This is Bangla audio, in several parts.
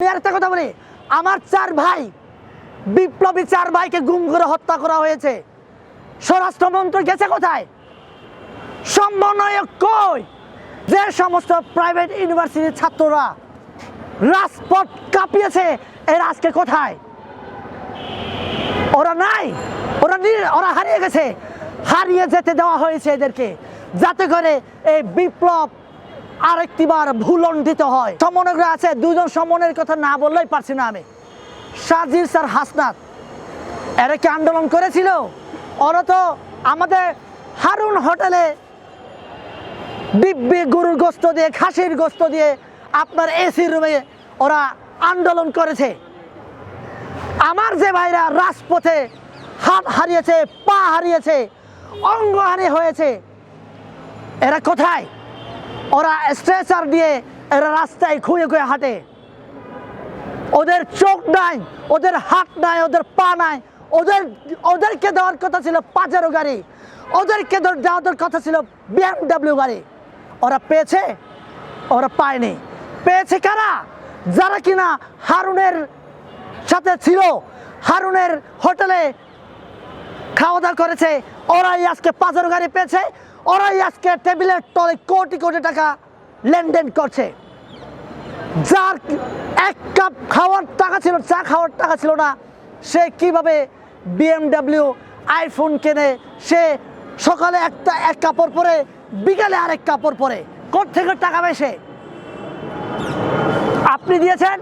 একটা কথা বলি, আমার চার ভাই, বিপ্লবী চার ভাইকে গুম করে হত্যা করা হয়েছে। গেছে কোথায়? সমন্বয়ক কই? যে সমস্ত প্রাইভেট ইউনিভার্সিটির ছাত্ররা রাজপথ কাঁপিয়েছে, এর আজকে কোথায়? ওরা নাই, ওরা ওরা হারিয়ে গেছে। হারিয়ে যেতে দেওয়া হয়েছে এদেরকে, যাতে করে এই বিপ্লব আরেকটিবার ভুলণ্ডিত হয়। সমন্বয়করা আছে দুজন সমনের কথা না বললেই পারছি না আমি। সাজির স্যার হাসনাত, এরা কি আন্দোলন করেছিল? ওরা তো আমাদের হারুন হোটেলে দিব্যি গরুর গোস্ত দিয়ে, খাসির গোস্ত দিয়ে আপনার এসি রুমে ওরা আন্দোলন করেছে। আমার যে ভাইরা রাজপথে হাত হারিয়েছে, পা হারিয়েছে, অঙ্গহানি হয়েছে, এরা কোথায়? ওরা স্ট্রেচার দিয়ে এরা রাস্তায় খুঁয়ে খুঁয়ে হাঁটে। ওদের চোখ নাই, ওদের হাত নাই, ওদের পা নাই। ওদের, ওদেরকে দেওয়ার কথা ছিল পাজারো গাড়ি। ওদেরকে দেওয়ার কথা ছিল বিএমডাব্লিউ গাড়ি। ওরা পেয়েছে, ওরা পায়নি। পেয়েছে কারা? যারা কিনা হারুনের সাথে ছিল, হারুনের হোটেলে খাওয়া দাওয়া করেছে, ওরাই আজকে পাঁচারো গাড়ি পেয়েছে। ওরাই আজকে টেবিলের তলে কোটি কোটি টাকা লেনদেন করছে। যার এক কাপ খাওয়ার টাকা ছিল, চা খাওয়ার টাকা ছিল না, সে কীভাবে বিএমডাব্লিউ আইফোন কেনে? সে সকালে একটা এক কাপড় পরে, বিকালে আরেক কাপড় পরে। থেকে টাকা পেয়েছে আপনি দিয়েছেন?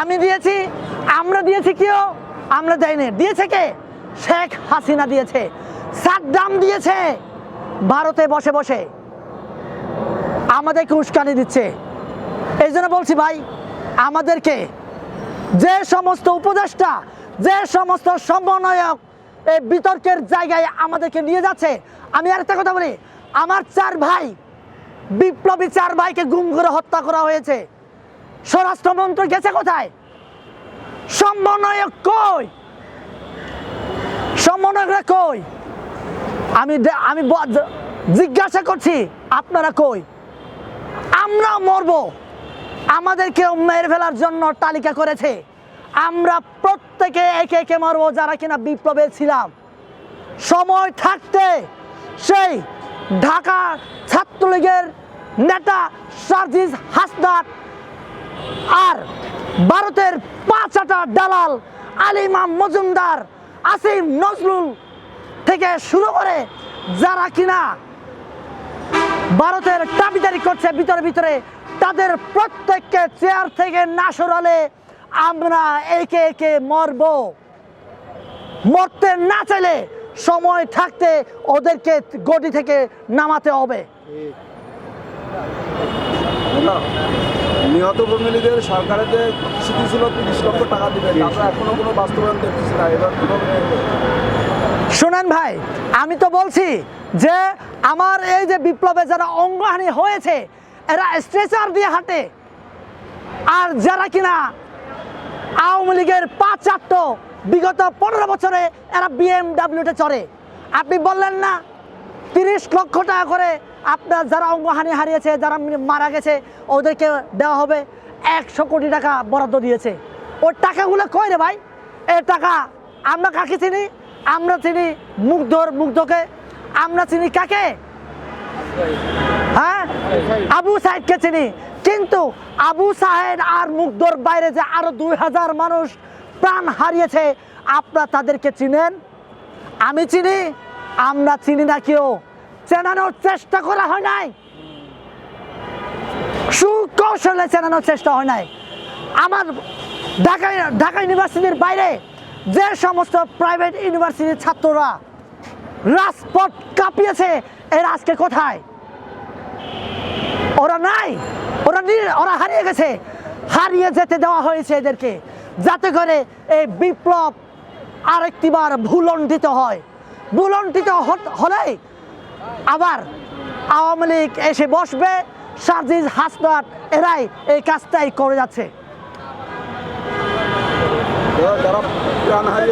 আমি দিয়েছি। আমরা দিয়েছি কেউ আমরা দেয়নি দিয়েছে কে? শেখ হাসিনা দিয়েছে। সাদ্দাম দিয়েছে। ভারতে বসে বসে আমাদেরকে উস্কানি দিচ্ছে। এই জন্য বলছি ভাই, আমাদেরকে যে সমস্ত উপদেষ্টা, যে সমস্ত সমন্বয়ক এই বিতর্কের জায়গায় আমাদেরকে নিয়ে যাচ্ছে, আমি আর একটা কথা বলি, আমার চার ভাই, বিপ্লবী চার ভাইকে গুম করে হত্যা করা হয়েছে। স্বরাষ্ট্রমন্ত্রী গেছে কোথায়? সমন্বয়ক কই? সমন্বয়করা কই? আমি আমি জিজ্ঞাসা করছি, আপনারা কই? আমরা মরব। আমাদেরকেও মেরে ফেলার জন্য তালিকা করেছে। আমরা প্রত্যেকে একে একে মারবো, যারা কিনা বিপ্লবে ছিলাম। সময় থাকতে সেই ঢাকা ছাত্রলীগের নেতা সার্জিস হাসনাত আর ভারতের পাঁচাটা দালাল আলিমাম মজুমদার আসিম নজরুল থেকে শুরু করে যারা কিনা ভারতের দাবিদারি করছে ভিতরে ভিতরে, তাদের প্রত্যেককে চেয়ার থেকে না সরালে আমরা একে একে মরব। মরতে না চাইলে সময় থাকতে ওদেরকে গদি থেকে নামাতে হবে। নিহত ফ্যামিলিদের সরকারের যে স্মৃতি ছিল তিরিশ লক্ষ টাকা দিবে আমরা এখনও কোনো বাস্তবায়ন দেখতেছি না। এবার শুনেন ভাই, আমি তো বলছি যে আমার এই যে বিপ্লবে যারা অঙ্গহানি হয়েছে, এরা স্ট্রেচার দিয়ে হাঁটে। আর যারা কিনা আওয়ামী লীগের পাঁচ চারটো বিগত পনেরো বছরে এরা বিএমডাব্লিউতে চড়ে। আপনি বললেন না, তিরিশ লক্ষ টাকা করে আপনার যারা অঙ্গহানি হারিয়েছে, যারা মারা গেছে, ওদেরকে দেওয়া হবে একশো কোটি টাকা বরাদ্দ দিয়েছে। ওর টাকাগুলো কয় রে ভাই? এ টাকা আমরা কাকে চিনি? আমরা চিনি মুগ্ধর মুগ্ধকে, আমরা চিনি কাকে? হ্যাঁ? আবু সাহেবকে চিনি। কিন্তু আবু সাহেব আর মুগ্ধর বাইরে যে আরও দুই হাজার মানুষ প্রাণ হারিয়েছে, আপনারা তাদেরকে চিনেন? আমি চিনি, আমরা চিনি না কেউ। চেনানোর চেষ্টা করা হয় নাই। সুকৌশলে চেনানোর চেষ্টা হয় নাই। আমার ঢাকা ঢাকা ইউনিভার্সিটির বাইরে যে সমস্ত প্রাইভেট ইউনিভার্সিটির ছাত্ররা রাজপথ কাঁপিয়েছে, এর আজকে কোথায়? ওরা নাই, ওরা ওরা হারিয়ে গেছে। হারিয়ে যেতে দেওয়া হয়েছে এদেরকে, যাতে করে এই বিপ্লব আরেকটিবার ভুলণ্ডিত হয়। ভুলণ্ডিত হত- হলেই আবার আওয়ামী লীগ এসে বসবে সার্জিজ হাসনাত এরাই এই কাজটাই করে যাচ্ছে। যারা যারা প্রাণ হারিয়ে